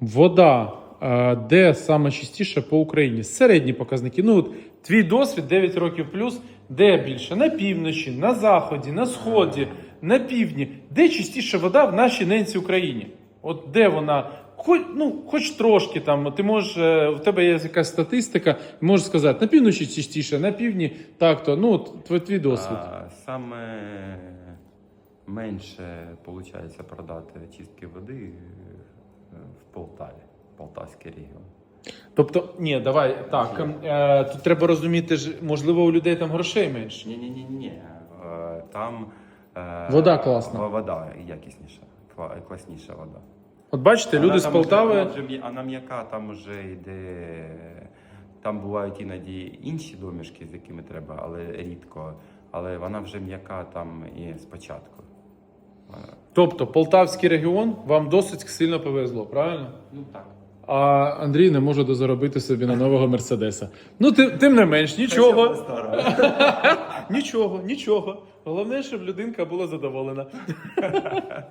Вода, е, де саме частіше по Україні? Середні показники. Ну, от, твій досвід 9 років плюс, де більше? На півночі, на заході, на сході, на півдні. Де частіше вода в нашій ненці Україні? От де вона? Хоч, ну, хоч трошки там, ти можеш, е, в тебе є якась статистика, можеш сказати, на півночі частіше, на півдні так-то. Ну, твій, досвід. А, саме менше виходить продати чистки води Полтаві, Полтавський регіон. Тобто, ні, давай так. Е, тут треба розуміти, ж, можливо, у людей там грошей менше. Ні, ні, ні, ні. Там е, Вода класна. во- Вода якісніша, кла- класніша вода. От бачите, люди з Полтави. Вже вона м'яка, там вже йде. Там бувають іноді інші домішки, з якими треба, але рідко. Але вона вже м'яка там і спочатку. Тобто Полтавський регіон вам досить сильно повезло, правильно? Ну так. А Андрій не може дозаробити собі на нового мерседеса. Ну, тим, тим не менш, нічого. Нічого, нічого. Головне, щоб людинка була задоволена.